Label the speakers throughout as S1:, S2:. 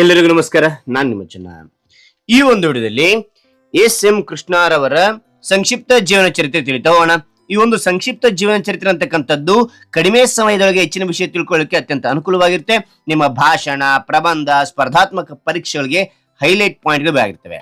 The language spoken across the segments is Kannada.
S1: ಎಲ್ಲರಿಗೂ ನಮಸ್ಕಾರ, ನಾನ್ ನಿಮ್ಮ ಚೆನ್ನ ಈ ಒಂದು ವಿಡಿಯೋದಲ್ಲಿ ಎಸ್ ಎಂ ಕೃಷ್ಣರವರ ಸಂಕ್ಷಿಪ್ತ ಜೀವನ ಚರಿತ್ರೆ ತಿಳಿತಾ ಹೋಗೋಣ. ಈ ಒಂದು ಸಂಕ್ಷಿಪ್ತ ಜೀವನ ಚರಿತ್ರೆ ಅಂತಕ್ಕಂಥದ್ದು ಕಡಿಮೆ ಸಮಯದೊಳಗೆ ಹೆಚ್ಚಿನ ವಿಷಯ ತಿಳ್ಕೊಳ್ಳಿಕ್ಕೆ ಅತ್ಯಂತ ಅನುಕೂಲವಾಗಿರುತ್ತೆ. ನಿಮ್ಮ ಭಾಷಣ, ಪ್ರಬಂಧ, ಸ್ಪರ್ಧಾತ್ಮಕ ಪರೀಕ್ಷೆಗಳಿಗೆ ಹೈಲೈಟ್ ಪಾಯಿಂಟ್ಗಳು ಆಗಿರ್ತವೆ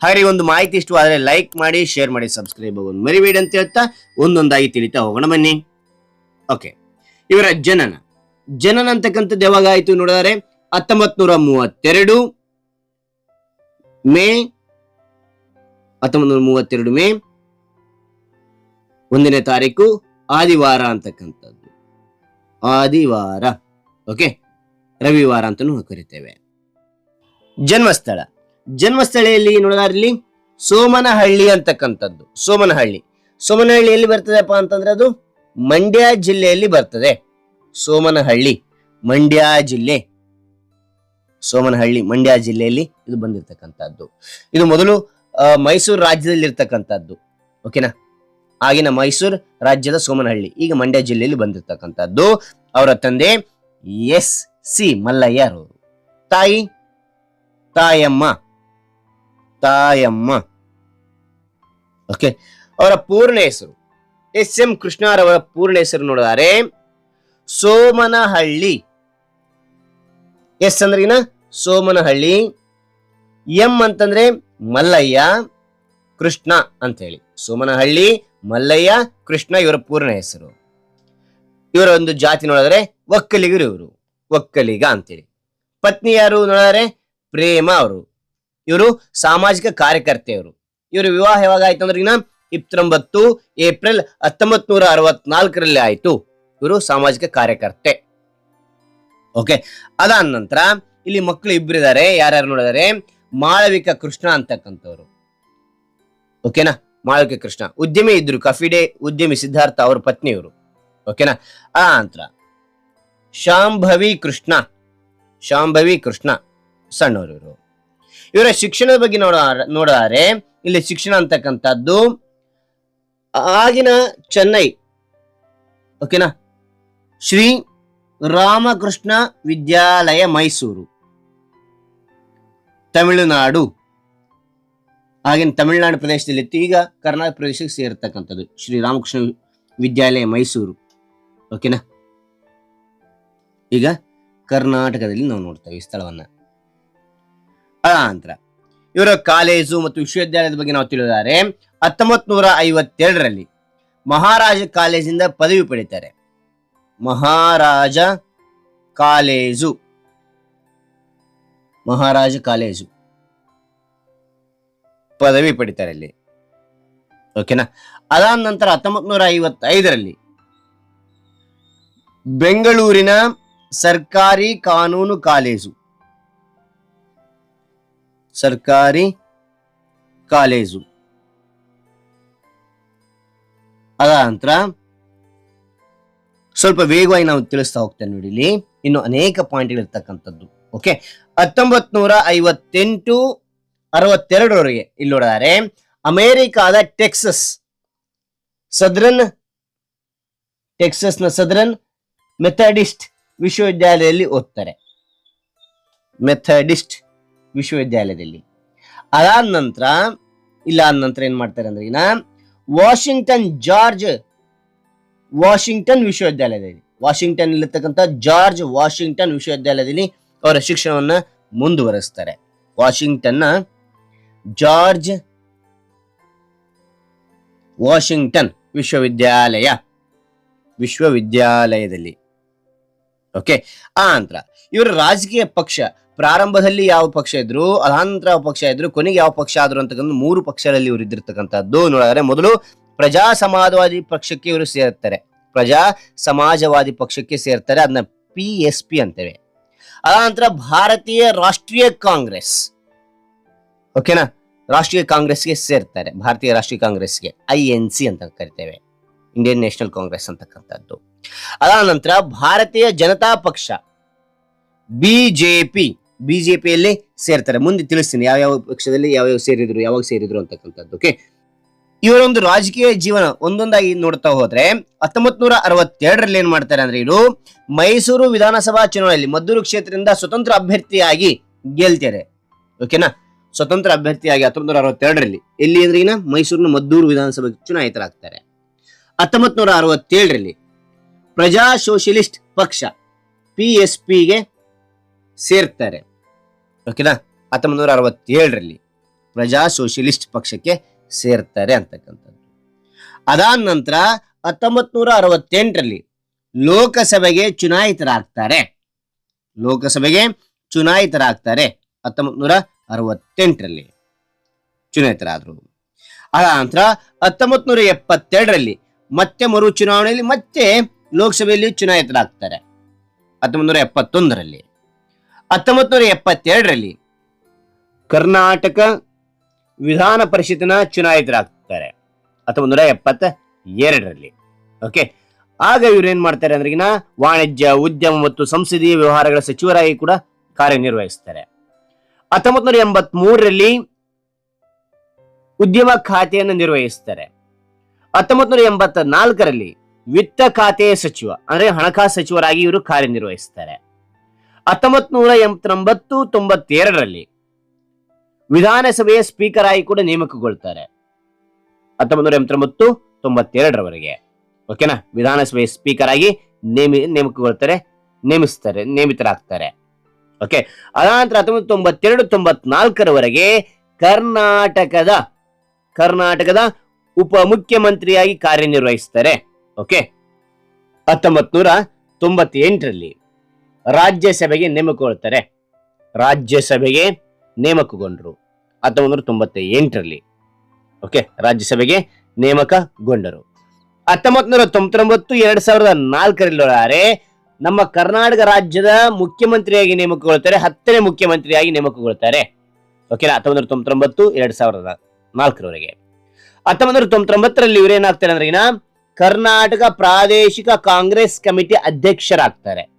S1: ಹಾಗೆ ಒಂದು ಮಾಹಿತಿ ಇಷ್ಟವಾದರೆ ಲೈಕ್ ಮಾಡಿ, ಶೇರ್ ಮಾಡಿ, ಸಬ್ಸ್ಕ್ರೈಬ್ ಆಗೋದು ಮರಿಬೇಡಿ ಅಂತ ಹೇಳ್ತಾ ಒಂದೊಂದಾಗಿ ತಿಳಿತಾ ಹೋಗೋಣ ಬನ್ನಿ. ಓಕೆ. ಇವರ ಜನನ. ಜನನ ಅಂತಕ್ಕಂಥದ್ದು ಯಾವಾಗ ಆಯ್ತು ನೋಡಿದರೆ ಹತ್ತೊಂಬತ್ ನೂರ ಮೂವತ್ತೆರಡು. ಮೇ ಹತ್ತೊಂಬತ್ ನೂರ ಮೂವತ್ತೆರಡು ಮೇ ಒಂದನೇ ತಾರೀಕು ಆದಿವಾರ ಅಂತಕ್ಕಂಥದ್ದು. ಆದಿವಾರ. ಓಕೆ? ರವಿವಾರ ಅಂತಲೂ ಕರಿತೇವೆ. ಜನ್ಮಸ್ಥಳ. ಜನ್ಮಸ್ಥಳೆಯಲ್ಲಿ ನೋಡೋದಾರಲ್ಲಿ ಸೋಮನಹಳ್ಳಿ ಅಂತಕ್ಕಂಥದ್ದು. ಸೋಮನಹಳ್ಳಿ. ಸೋಮನಹಳ್ಳಿ ಎಲ್ಲಿ ಬರ್ತದೆಪ್ಪ ಅಂತಂದ್ರೆ ಅದು ಮಂಡ್ಯ ಜಿಲ್ಲೆಯಲ್ಲಿ ಬರ್ತದೆ. ಸೋಮನಹಳ್ಳಿ, ಮಂಡ್ಯ ಜಿಲ್ಲೆ. ಸೋಮನಹಳ್ಳಿ, ಮಂಡ್ಯ ಜಿಲ್ಲೆಯಲ್ಲಿ ಇದು ಬಂದಿರತಕ್ಕಂಥದ್ದು. ಇದು ಮೊದಲು ಮೈಸೂರು ರಾಜ್ಯದಲ್ಲಿ ಇರ್ತಕ್ಕಂಥದ್ದು ಓಕೆನಾ ಆಗಿನ ಮೈಸೂರು ರಾಜ್ಯದ ಸೋಮನಹಳ್ಳಿ, ಈಗ ಮಂಡ್ಯ ಜಿಲ್ಲೆಯಲ್ಲಿ ಬಂದಿರತಕ್ಕಂಥದ್ದು. ಅವರ ತಂದೆ ಎಸ್ ಸಿ ಮಲ್ಲಯ್ಯರು ತಾಯಿ ತಾಯಮ್ಮ. ತಾಯಮ್ಮ. ಓಕೆ ಅವರ ಪೂರ್ಣ ಹೆಸರು. ಎಸ್ ಎಂ ಕೃಷ್ಣರವರ ಪೂರ್ಣ ಹೆಸರು ನೋಡಿದರೆ, ಸೋಮನಹಳ್ಳಿ. ಎಸ್ ಅಂದ್ರೆ ಏನ ಸೋಮನಹಳ್ಳಿ. ಎಂ ಅಂತಂದ್ರೆ ಮಲ್ಲಯ್ಯ, ಕೃಷ್ಣ ಅಂತ ಹೇಳಿ ಸೋಮನಹಳ್ಳಿ, ಮಲ್ಲಯ್ಯ, ಕೃಷ್ಣ ಇವರ ಪೂರ್ಣ ಹೆಸರು. ಇವರ ಒಂದು ಜಾತಿ ನೋಡಿದ್ರೆ ಒಕ್ಕಲಿಗರು ಇವರು. ಒಕ್ಕಲಿಗ ಅಂತೇಳಿ ಪತ್ನಿ ಯಾರು ನೋಡಿದ್ರೆ ಪ್ರೇಮ ಅವರು. ಇವರು ಸಾಮಾಜಿಕ ಕಾರ್ಯಕರ್ತೆಯವರು. ಇವರು ವಿವಾಹ ಯಾವಾಗ ಆಯ್ತು ಅಂದ್ರೆ ಇನ್ನ ಇಪ್ಪತ್ತೊಂಬತ್ತು ಏಪ್ರಿಲ್ ಹತ್ತೊಂಬತ್ ನೂರ ಅರವತ್ನಾಲ್ಕರಲ್ಲಿ ಆಯ್ತು. ಇವರು ಸಾಮಾಜಿಕ ಕಾರ್ಯಕರ್ತೆ. ಓಕೆ ಅದಾದ ನಂತರ ಇಲ್ಲಿ ಮಕ್ಕಳು ಇಬ್ಬರಿದ್ದಾರೆ ಯಾರ್ಯಾರು ನೋಡಿದರೆ? ಮಾಳವಿಕ ಕೃಷ್ಣ ಅಂತಕ್ಕಂಥವ್ರು. ಓಕೆನಾ ಮಾಳವಿಕ ಕೃಷ್ಣ. ಉದ್ಯಮಿ ಇದ್ರು, ಕಫಿಡೆ ಉದ್ಯಮಿ ಸಿದ್ಧಾರ್ಥ ಅವ್ರ ಪತ್ನಿಯವರು. ಓಕೆನಾ ಆ ನಂತರ ಶಾಂಭವಿ ಕೃಷ್ಣ. ಶಾಂಭವಿ ಕೃಷ್ಣ, ಸಣ್ಣವರು ಇವರು. ಇವರ ಶಿಕ್ಷಣದ ಬಗ್ಗೆ ನೋಡ ನೋಡಿದರೆ ಇಲ್ಲಿ ಶಿಕ್ಷಣ ಅಂತಕ್ಕಂಥದ್ದು ಆಗಿನ ಚೆನ್ನೈ. ಓಕೆನಾ ಶ್ರೀ ರಾಮಕೃಷ್ಣ ವಿದ್ಯಾಲಯ ಮೈಸೂರು. ತಮಿಳುನಾಡು. ಆಗಿನ ತಮಿಳುನಾಡು ಪ್ರದೇಶದಲ್ಲಿತ್ತು ಈಗ ಕರ್ನಾಟಕ ಪ್ರದೇಶಕ್ಕೆ ಸೇರಿರ್ತಕ್ಕಂಥದ್ದು ಶ್ರೀ ರಾಮಕೃಷ್ಣ ವಿದ್ಯಾಲಯ ಮೈಸೂರು. ಓಕೆನಾ ಈಗ ಕರ್ನಾಟಕದಲ್ಲಿ ನಾವು ನೋಡ್ತೇವೆ ಈ ಸ್ಥಳವನ್ನ. ಅನಂತರ ನಂತರ ಇವರ ಕಾಲೇಜು ಮತ್ತು ವಿಶ್ವವಿದ್ಯಾಲಯದ ಬಗ್ಗೆ ನಾವು ತಿಳಿದಾರೆ ಹತ್ತೊಂಬತ್ ನೂರ ಐವತ್ತೆರಡರಲ್ಲಿ ಮಹಾರಾಜ ಕಾಲೇಜಿಂದ ಪದವಿ ಪಡಿತಾರೆ. ಮಹಾರಾಜ ಕಾಲೇಜು. ಮಹಾರಾಜ ಕಾಲೇಜು. ಪದವಿ ಪಡಿತಾರೆ ಇಲ್ಲಿ ಓಕೆನಾ ಅದಾದ ನಂತರ ಹತ್ತೊಂಬತ್ ನೂರ ಐವತ್ತೈದರಲ್ಲಿ ಬೆಂಗಳೂರಿನ ಸರ್ಕಾರಿ ಕಾನೂನು ಕಾಲೇಜು. ಸರ್ಕಾರಿ ಕಾಲೇಜು. ಅದಾದ ನಂತರ ಸ್ವಲ್ಪ ವೇಗವಾಗಿ ನಾವು ತಿಳಿಸ್ತಾ ಹೋಗ್ತೇವೆ ನೋಡಿ ಇಲ್ಲಿ. ಇನ್ನು ಅನೇಕ ಪಾಯಿಂಟ್ಗಳಿರ್ತಕ್ಕಂಥದ್ದು ಓಕೆ ಹತ್ತೊಂಬತ್ ನೂರ ಐವತ್ತೆಂಟು ಅರವತ್ತೆರಡರವರೆಗೆ ಇಲ್ಲಿ ನೋಡಿದರೆ, ಅಮೆರಿಕಾದ ಟೆಕ್ಸಸ್, ಸದರನ್, ಟೆಕ್ಸಸ್ನ ಸದರನ್ ಮೆಥಡಿಸ್ಟ್ ವಿಶ್ವವಿದ್ಯಾಲಯದಲ್ಲಿ ಓದ್ತಾರೆ. ಮೆಥಡಿಸ್ಟ್ ವಿಶ್ವವಿದ್ಯಾಲಯದಲ್ಲಿ. ಅದಾದ ನಂತರ ಇಲ್ಲ ಆದ ನಂತರ ಏನ್ ಮಾಡ್ತಾರೆ ಅಂದ್ರೆ ವಾಷಿಂಗ್ಟನ್, ಜಾರ್ಜ್ ವಾಷಿಂಗ್ಟನ್ ವಿಶ್ವವಿದ್ಯಾಲಯದಲ್ಲಿ. ವಾಷಿಂಗ್ಟನ್ ಇಲ್ಲಿರ್ತಕ್ಕಂಥ ಜಾರ್ಜ್ ವಾಷಿಂಗ್ಟನ್ ವಿಶ್ವವಿದ್ಯಾಲಯದಲ್ಲಿ ಅವರ ಶಿಕ್ಷಣವನ್ನ ಮುಂದುವರಿಸ್ತಾರೆ. ವಾಷಿಂಗ್ಟನ್ನ ಜಾರ್ಜ್ ವಾಷಿಂಗ್ಟನ್ ವಿಶ್ವವಿದ್ಯಾಲಯ, ವಿಶ್ವವಿದ್ಯಾಲಯದಲ್ಲಿ. ಓಕೆ, ಆ ನಂತರ ಇವರ ರಾಜಕೀಯ ಪಕ್ಷ, ಪ್ರಾರಂಭದಲ್ಲಿ ಯಾವ ಪಕ್ಷ ಇದ್ರು ಅದಾಂತರ ಪಕ್ಷ ಇದ್ರು, ಕೊನೆಗೆ ಯಾವ ಪಕ್ಷ ಆದ್ರು ಅಂತಕ್ಕಂಥ ಮೂರು ಪಕ್ಷಗಳಲ್ಲಿ ಇವರು ಇದ್ದಿರ್ತಕ್ಕಂಥದ್ದು ನೋಡಿದ್ರೆ ಮೊದಲು ಪ್ರಜಾ ಸಮಾಜವಾದಿ ಪಕ್ಷಕ್ಕೆ ಇವರು ಸೇರ್ತಾರೆ. ಪ್ರಜಾ ಸಮಾಜವಾದಿ ಪಕ್ಷಕ್ಕೆ ಸೇರ್ತಾರೆ ಅದನ್ನ ಪಿ ಎಸ್ ಪಿ ಅಂತೇವೆ ಅದಾನಂತರ ಭಾರತೀಯ ರಾಷ್ಟ್ರೀಯ ಕಾಂಗ್ರೆಸ್. ಓಕೆನಾ ರಾಷ್ಟ್ರೀಯ ಕಾಂಗ್ರೆಸ್ಗೆ ಸೇರ್ತಾರೆ, ಭಾರತೀಯ ರಾಷ್ಟ್ರೀಯ ಕಾಂಗ್ರೆಸ್ಗೆ ಐ ಎನ್ ಸಿ ಅಂತ ಕರಿತೇವೆ. ಇಂಡಿಯನ್ ನ್ಯಾಷನಲ್ ಕಾಂಗ್ರೆಸ್ ಅಂತಕ್ಕಂಥದ್ದು. ಅದಾದ ನಂತರ ಭಾರತೀಯ ಜನತಾ ಪಕ್ಷ ಬಿಜೆಪಿ ಬಿಜೆಪಿಯಲ್ಲಿ ಸೇರ್ತಾರೆ. ಮುಂದೆ ತಿಳಿಸ್ತೀನಿ ಯಾವ ಯಾವ ಪಕ್ಷದಲ್ಲಿ ಯಾವ ಯಾವ ಸೇರಿದ್ರು, ಯಾವಾಗ ಸೇರಿದ್ರು ಅಂತಕ್ಕಂಥದ್ದು ಓಕೆ ಇವರ ಒಂದು ರಾಜಕೀಯ ಜೀವನ ಒಂದೊಂದಾಗಿ ನೋಡ್ತಾ ಹೋದ್ರೆ ಹತ್ತೊಂಬತ್ ನೂರ ಅರವತ್ತೆರಡರಲ್ಲಿ ಏನ್ ಮಾಡ್ತಾರೆ ಅಂದ್ರೆ ಇವರು ಮೈಸೂರು ವಿಧಾನಸಭಾ ಚುನಾವಣೆಯಲ್ಲಿ ಮದ್ದೂರು ಕ್ಷೇತ್ರದಿಂದ ಸ್ವತಂತ್ರ ಅಭ್ಯರ್ಥಿಯಾಗಿ ಗೆಲ್ತಾರೆ. ಓಕೆನಾ ಸ್ವತಂತ್ರ ಅಭ್ಯರ್ಥಿಯಾಗಿ ಹತ್ತೊಂಬತ್ ನೂರ ಅರವತ್ತೆರಡರಲ್ಲಿ ಎಲ್ಲಿ ಅಂದ್ರೆ ಈಗ ಮೈಸೂರಿನ ಮದ್ದೂರು ವಿಧಾನಸಭೆ ಚುನಾಯಿತರಾಗ್ತಾರೆ. ಹತ್ತೊಂಬತ್ ನೂರ ಅರವತ್ತೇಳರಲ್ಲಿ ಪ್ರಜಾ ಸೋಷಿಯಲಿಸ್ಟ್ ಪಕ್ಷ ಪಿ ಎಸ್ ಪಿಗೆ ಸೇರ್ತಾರೆ. ಓಕೆನಾ ಹತ್ತೊಂಬತ್ ನೂರ ಅರವತ್ತೇಳರಲ್ಲಿ ಪ್ರಜಾ ಸೋಷಿಯಲಿಸ್ಟ್ ಪಕ್ಷಕ್ಕೆ ಸೇರ್ತಾರೆ ಅಂತಕ್ಕಂಥದ್ದು. ಅದಾದ ನಂತರ ಹತ್ತೊಂಬತ್ ನೂರ ಅರವತ್ತೆಂಟರಲ್ಲಿ ಲೋಕಸಭೆಗೆ ಚುನಾಯಿತರಾಗ್ತಾರೆ. ಲೋಕಸಭೆಗೆ ಚುನಾಯಿತರಾಗ್ತಾರೆ ಹತ್ತೊಂಬತ್ ನೂರ ಅರವತ್ತೆಂಟರಲ್ಲಿ ಚುನಾಯಿತರಾದರು. ಅದ ನಂತರ ಹತ್ತೊಂಬತ್ ನೂರ ಎಪ್ಪತ್ತೆರಡರಲ್ಲಿ ಮತ್ತೆ ಮರು ಚುನಾವಣೆಯಲ್ಲಿ ಮತ್ತೆ ಲೋಕಸಭೆಯಲ್ಲಿ ಚುನಾಯಿತರಾಗ್ತಾರೆ. ಹತ್ತೊಂಬತ್ ನೂರ ಎಪ್ಪತ್ತೊಂದರಲ್ಲಿ ಹತ್ತೊಂಬತ್ ನೂರ ಎಪ್ಪತ್ತೆರಡರಲ್ಲಿ ಕರ್ನಾಟಕ ವಿಧಾನ ಪರಿಷತ್ತಿನ ಚುನಾಯಿತರಾಗ್ತಾರೆ. ಹತ್ತೊಂಬತ್ತು ನೂರ ಎಪ್ಪತ್ತ ಎರಡರಲ್ಲಿ. ಓಕೆ ಆಗ ಇವ್ರು ಏನ್ ಮಾಡ್ತಾರೆ ಅಂದ್ರಿಗಿನ ವಾಣಿಜ್ಯ, ಉದ್ಯಮ ಮತ್ತು ಸಂಸದೀಯ ವ್ಯವಹಾರಗಳ ಸಚಿವರಾಗಿ ಕೂಡ ಕಾರ್ಯನಿರ್ವಹಿಸ್ತಾರೆ. ಹತ್ತೊಂಬತ್ತು ನೂರ ಎಂಬತ್ ಮೂರರಲ್ಲಿ ಉದ್ಯಮ ಖಾತೆಯನ್ನು ನಿರ್ವಹಿಸ್ತಾರೆ. ಹತ್ತೊಂಬತ್ತು ನೂರ ಎಂಬತ್ತ ನಾಲ್ಕರಲ್ಲಿ ವಿತ್ತ ಖಾತೆಯ ಸಚಿವ, ಅಂದ್ರೆ ಹಣಕಾಸು ಸಚಿವರಾಗಿ ಇವರು ಕಾರ್ಯನಿರ್ವಹಿಸ್ತಾರೆ. ಹತ್ತೊಂಬತ್ ನೂರ ಎಂಬತ್ತೊಂಬತ್ತು ತೊಂಬತ್ತೆರಡರಲ್ಲಿ ವಿಧಾನಸಭೆಯ ಸ್ಪೀಕರ್ ಆಗಿ ಕೂಡ ನೇಮಕಗೊಳ್ತಾರೆ. ಹತ್ತೊಂಬತ್ತು ನೂರ ಎಂಬತ್ತೊಂಬತ್ತು, ತೊಂಬತ್ತೆರಡರವರೆಗೆ. ಓಕೆನಾ? ವಿಧಾನಸಭೆಯ ಸ್ಪೀಕರ್ ಆಗಿ ನೇಮಿ, ನೇಮಕಗೊಳ್ತಾರೆ, ನೇಮಿಸ್ತಾರೆ, ನೇಮಿತರಾಗ್ತಾರೆ. ಓಕೆ? ಅದಾನಂತರ ಹತ್ತೊಂಬತ್ತು ತೊಂಬತ್ತೆರಡು, ತೊಂಬತ್ನಾಲ್ಕರವರೆಗೆ ಕರ್ನಾಟಕದ ಕರ್ನಾಟಕದ ಉಪ ಮುಖ್ಯಮಂತ್ರಿಯಾಗಿ ಕಾರ್ಯನಿರ್ವಹಿಸ್ತಾರೆ. ಓಕೆ? ಹತ್ತೊಂಬತ್ ನೂರ ತೊಂಬತ್ತೆಂಟರಲ್ಲಿ ರಾಜ್ಯಸಭೆಗೆ ನೇಮಕಗೊಳ್ತಾರೆ. ರಾಜ್ಯಸಭೆಗೆ ನೇಮಕಗೊಂಡರು. ಹತ್ತೊಂಬತ್ತು ನೂರ ತೊಂಬತ್ತ ಎಂಟರಲ್ಲಿ ಓಕೆ ರಾಜ್ಯಸಭೆಗೆ ನೇಮಕಗೊಂಡರು. ಹತ್ತೊಂಬತ್ತು ನೂರ ತೊಂಬತ್ತೊಂಬತ್ತು, ಎರಡ್ ಸಾವಿರದ ನಾಲ್ಕರಲ್ಲಿ ನಮ್ಮ ಕರ್ನಾಟಕ ರಾಜ್ಯದ ಮುಖ್ಯಮಂತ್ರಿಯಾಗಿ ನೇಮಕಗೊಳ್ತಾರೆ ಹತ್ತನೇ ಮುಖ್ಯಮಂತ್ರಿಯಾಗಿ ನೇಮಕಗೊಳ್ತಾರೆ ಓಕೆ ಹತ್ತೊಂಬತ್ತು ನೂರ ತೊಂಬತ್ತೊಂಬತ್ತು, ಎರಡ್ ಸಾವಿರದ ನಾಲ್ಕರವರೆಗೆ. ಹತ್ತೊಂಬತ್ತು ನೂರ ತೊಂಬತ್ತೊಂಬತ್ತರಲ್ಲಿ ಇವರೇನಾಗ್ತಾರೆ ಅಂದ್ರೆ ಕರ್ನಾಟಕ ಪ್ರಾದೇಶಿಕ ಕಾಂಗ್ರೆಸ್ ಕಮಿಟಿ ಅಧ್ಯಕ್ಷರಾಗ್ತಾರೆ.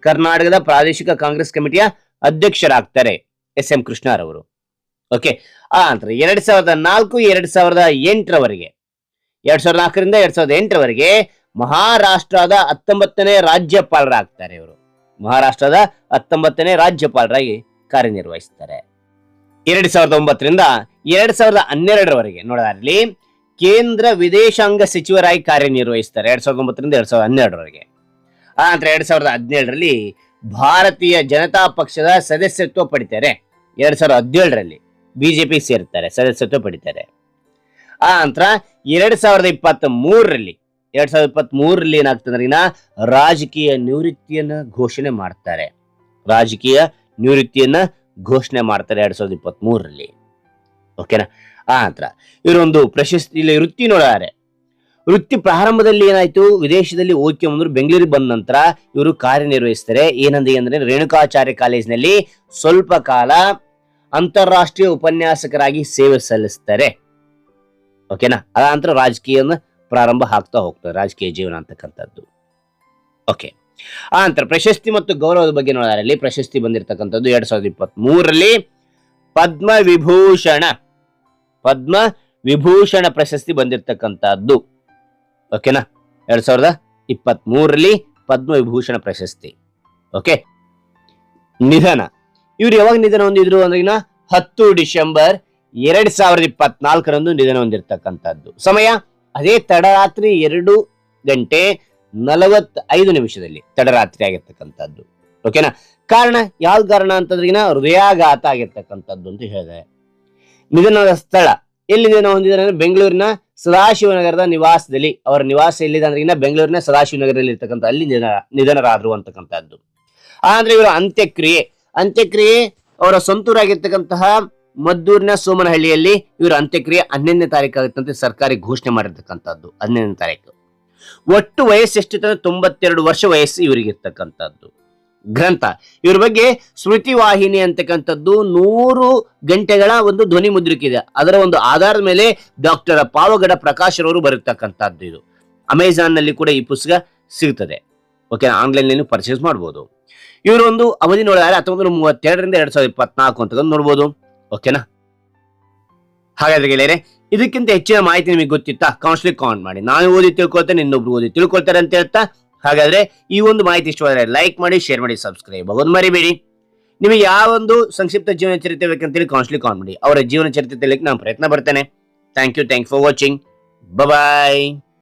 S1: ಕರ್ನಾಟಕದ ಪ್ರಾದೇಶಿಕ ಕಾಂಗ್ರೆಸ್ ಕಮಿಟಿಯ ಅಧ್ಯಕ್ಷರಾಗ್ತಾರೆ. ಎಸ್ ಎಂ ಕೃಷ್ಣರವರು ಓಕೆ ಆ ನಂತರ ಎರಡ್ ಸಾವಿರದ ನಾಲ್ಕು, ಎರಡ್ ಸಾವಿರದ ಎಂಟರವರೆಗೆ, ಎರಡ್ ಸಾವಿರದ ನಾಲ್ಕರಿಂದ ಎರಡ್ ಸಾವಿರದ ಎಂಟರವರೆಗೆ ಮಹಾರಾಷ್ಟ್ರದ ಹತ್ತೊಂಬತ್ತನೇ ರಾಜ್ಯಪಾಲರಾಗ್ತಾರೆ ಇವರು. ಮಹಾರಾಷ್ಟ್ರದ ಹತ್ತೊಂಬತ್ತನೇ ರಾಜ್ಯಪಾಲರಾಗಿ ಕಾರ್ಯನಿರ್ವಹಿಸ್ತಾರೆ. ಎರಡ್ ಸಾವಿರದ ಒಂಬತ್ತರಿಂದ ಎರಡ್ ಸಾವಿರದ ಹನ್ನೆರಡರವರೆಗೆ ನೋಡೋದಾಗ್ಲಿ ಕೇಂದ್ರ ವಿದೇಶಾಂಗ ಸಚಿವರಾಗಿ ಕಾರ್ಯನಿರ್ವಹಿಸ್ತಾರೆ, ಎರಡ್ ಸಾವಿರದ ಒಂಬತ್ತರಿಂದ ಎರಡ್ ಸಾವಿರದ ಹನ್ನೆರಡರವರೆಗೆ. ಆ ನಂತರ ಎರಡ್ ಸಾವಿರದ ಹದಿನೇಳರಲ್ಲಿ ಭಾರತೀಯ ಜನತಾ ಪಕ್ಷದ ಸದಸ್ಯತ್ವ ಪಡಿತಾರೆ. ಎರಡ್ ಸಾವಿರದ ಹದಿನೇಳರಲ್ಲಿ ಬಿಜೆಪಿ ಸೇರ್ತಾರೆ, ಸದಸ್ಯತ್ವ ಪಡಿತಾರೆ. ಆ ನಂತರ ಎರಡ್ ಸಾವಿರದ ಇಪ್ಪತ್ತ್ ಮೂರರಲ್ಲಿ ಎರಡ್ ಸಾವಿರದ ಇಪ್ಪತ್ತ್ ಮೂರರಲ್ಲಿ ಏನಾಗ್ತದೆ ಇನ್ನ ರಾಜಕೀಯ ನಿವೃತ್ತಿಯನ್ನ ಘೋಷಣೆ ಮಾಡ್ತಾರೆ. ರಾಜಕೀಯ ನಿವೃತ್ತಿಯನ್ನ ಘೋಷಣೆ ಮಾಡ್ತಾರೆ ಎರಡ್ ಸಾವಿರದ ಇಪ್ಪತ್ತ್ ಮೂರರಲ್ಲಿ ಓಕೆನಾ ಆ ನಂತರ ಇವರೊಂದು ಪ್ರಶಸ್ತಿ, ಇಲ್ಲಿ ವೃತ್ತಿ ನೋಡಾರೆ. ವೃತ್ತಿ ಪ್ರಾರಂಭದಲ್ಲಿ ಏನಾಯ್ತು? ವಿದೇಶದಲ್ಲಿ ಓಕೆ ಬಂದ್ರು, ಬೆಂಗಳೂರಿಗೆ ಬಂದ ನಂತರ ಇವರು ಕಾರ್ಯನಿರ್ವಹಿಸ್ತಾರೆ. ಏನಂದ್ರೆ ರೇಣುಕಾಚಾರ್ಯ ಕಾಲೇಜಿನಲ್ಲಿ ಸ್ವಲ್ಪ ಕಾಲ ಅಂತಾರಾಷ್ಟ್ರೀಯ ಉಪನ್ಯಾಸಕರಾಗಿ ಸೇವೆ ಸಲ್ಲಿಸ್ತಾರೆ. ಓಕೆನಾ ಅದ ನಂತರ ರಾಜಕೀಯನ ಪ್ರಾರಂಭ ಆಗ್ತಾ ಹೋಗ್ತಾರೆ ರಾಜಕೀಯ ಜೀವನ ಅಂತಕ್ಕಂಥದ್ದು. ಓಕೆ ಆ ನಂತರ ಪ್ರಶಸ್ತಿ ಮತ್ತು ಗೌರವದ ಬಗ್ಗೆ ನೋಡೋದ್ರಲ್ಲಿ ಪ್ರಶಸ್ತಿ ಬಂದಿರತಕ್ಕಂಥದ್ದು ಎರಡ್ ಸಾವಿರದ ಇಪ್ಪತ್ತ್ ಮೂರರಲ್ಲಿ ಪದ್ಮ ವಿಭೂಷಣ ಪದ್ಮ ವಿಭೂಷಣ ಪ್ರಶಸ್ತಿ ಬಂದಿರತಕ್ಕಂಥದ್ದು. ಓಕೆನಾ ಎರಡ್ ಸಾವಿರದ ಇಪ್ಪತ್ತ್ ಮೂರರಲ್ಲಿ ಪದ್ಮ ವಿಭೂಷಣ ಪ್ರಶಸ್ತಿ. ಓಕೆ ನಿಧನ. ಇವ್ರು ಯಾವಾಗ ನಿಧನ ಹೊಂದಿದ್ರು ಅಂದ್ರೆ ಹತ್ತು ಡಿಸೆಂಬರ್ ಎರಡ್ ಸಾವಿರದ ಇಪ್ಪತ್ನಾಲ್ಕರಂದು ನಿಧನ ಹೊಂದಿರತಕ್ಕಂಥದ್ದು. ಸಮಯ ಅದೇ ತಡರಾತ್ರಿ ಎರಡು ಗಂಟೆ ನಲವತ್ತೈದು ನಿಮಿಷದಲ್ಲಿ ತಡರಾತ್ರಿ ಆಗಿರ್ತಕ್ಕಂಥದ್ದು. ಓಕೆನಾ ಕಾರಣ ಯಾವ ಕಾರಣ ಅಂತಂದ್ರೆ ಹೃದಯಾಘಾತ ಆಗಿರ್ತಕ್ಕಂಥದ್ದು ಅಂತ ಹೇಳಿದೆ. ನಿಧನದ ಸ್ಥಳ ಎಲ್ಲಿ ನಿಧನ ಹೊಂದಿದ್ದಾರೆ ಅಂದ್ರೆ ಬೆಂಗಳೂರಿನ ಸದಾಶಿವನಗರದ ನಿವಾಸದಲ್ಲಿ. ಅವರ ನಿವಾಸ ಎಲ್ಲಿದೆ ಅಂದ್ರೆ ಬೆಂಗಳೂರಿನ ಸದಾಶಿವನಗರದಲ್ಲಿ ಇರ್ತಕ್ಕಂಥ ಅಲ್ಲಿ ನಿಧನ, ನಿಧನರಾದ್ರು ಅಂತಕ್ಕಂಥದ್ದು. ಆದ್ರೆ ಇವರ ಅಂತ್ಯಕ್ರಿಯೆ ಅಂತ್ಯಕ್ರಿಯೆ ಅವರ ಸ್ವಂತೂರಾಗಿರ್ತಕ್ಕಂತಹ ಮದ್ದೂರಿನ ಸೋಮನಹಳ್ಳಿಯಲ್ಲಿ ಇವರ ಅಂತ್ಯಕ್ರಿಯೆ ಹನ್ನೊಂದನೇ ತಾರೀಕು ಆಗುತ್ತಂತೆ ಸರ್ಕಾರಿ ಘೋಷಣೆ ಮಾಡಿರ್ತಕ್ಕಂಥದ್ದು, ಹನ್ನೊಂದನೇ ತಾರೀಕು. ಒಟ್ಟು ವಯಸ್ಸು ಎಷ್ಟಿರ್ತದೆ ತೊಂಬತ್ತೆರಡು ವರ್ಷ ವಯಸ್ಸು ಇವರಿಗೆ ಇರ್ತಕ್ಕಂಥದ್ದು ಗ್ರಂಥ. ಇವ್ರ ಬಗ್ಗೆ ಸ್ಮೃತಿ ವಾಹಿನಿ ಅಂತಕ್ಕಂಥದ್ದು ನೂರು ಗಂಟೆಗಳ ಒಂದು ಧ್ವನಿ ಮುದ್ರಿಕೆ ಇದೆ ಅದರ ಒಂದು ಆಧಾರದ ಮೇಲೆ ಡಾಕ್ಟರ್ ಪಾವಗಡ ಪ್ರಕಾಶ್ ಅವರು ಬರತಕ್ಕಂಥದ್ದು ಇದು. ಅಮೆಜಾನ್ನಲ್ಲಿ ಕೂಡ ಈ ಪುಸ್ತಕ ಸಿಗ್ತದೆ. ಓಕೆ ಆನ್ಲೈನ್ ಪರ್ಚೇಸ್ ಮಾಡಬಹುದು ಇವರು ಒಂದು ಅವಧಿ ನೋಡಿದ್ರೆ ಹತ್ತೊಂಬತ್ತು ಮೂವತ್ತೆರಡರಿಂದ ಎರಡ್ ಸಾವಿರದ ಇಪ್ಪತ್ನಾಲ್ಕು ಅಂತದನ್ನು ನೋಡ್ಬೋದು. ಓಕೆನಾ ಹಾಗಾದ್ರೆ ಗೆಳೆಯರೆ, ಇದಕ್ಕಿಂತ ಹೆಚ್ಚಿನ ಮಾಹಿತಿ ನಿಮಗೆ ಗೊತ್ತಿತ್ತಾ? ಕೌನ್ಸಿಲಿಂಗ್ ಕಾಮೆಂಟ್ ಮಾಡಿ. ನಾನು ಓದಿ ತಿಳ್ಕೊಳ್ತೇನೆ, ಇನ್ನೊಬ್ರು ಓದಿ ತಿಳ್ಕೊಳ್ತಾರೆ ಅಂತ ಹೇಳ್ತಾ? ಹಾಗಾದ್ರೆ ಈ ಒಂದು ಮಾಹಿತಿ ಇಷ್ಟವಾದರೆ ಲೈಕ್ ಮಾಡಿ ಶೇರ್ ಮಾಡಿ ಸಬ್ಸ್ಕ್ರೈಬ್ ಆಗೋದು ಮರಿಬೇಡಿ. ನಿಮಗೆ ಯಾವ ಒಂದು ಸಂಕ್ಷಿಪ್ತ ಜೀವನ ಚರಿತ್ರೆ ಬೇಕಂತೇಳಿ ಕೌನ್ಸಿಲಿಂಗ್ ಕಾಮೆಂಟ್ ಮಾಡಿ. ಅವರ ಜೀವನ ಚರಿತ್ರೆ ತಿಳಿಯಕ್ಕೆ ನಾನು ಪ್ರಯತ್ನ ಬರ್ತೇನೆ thank you thank for watching bye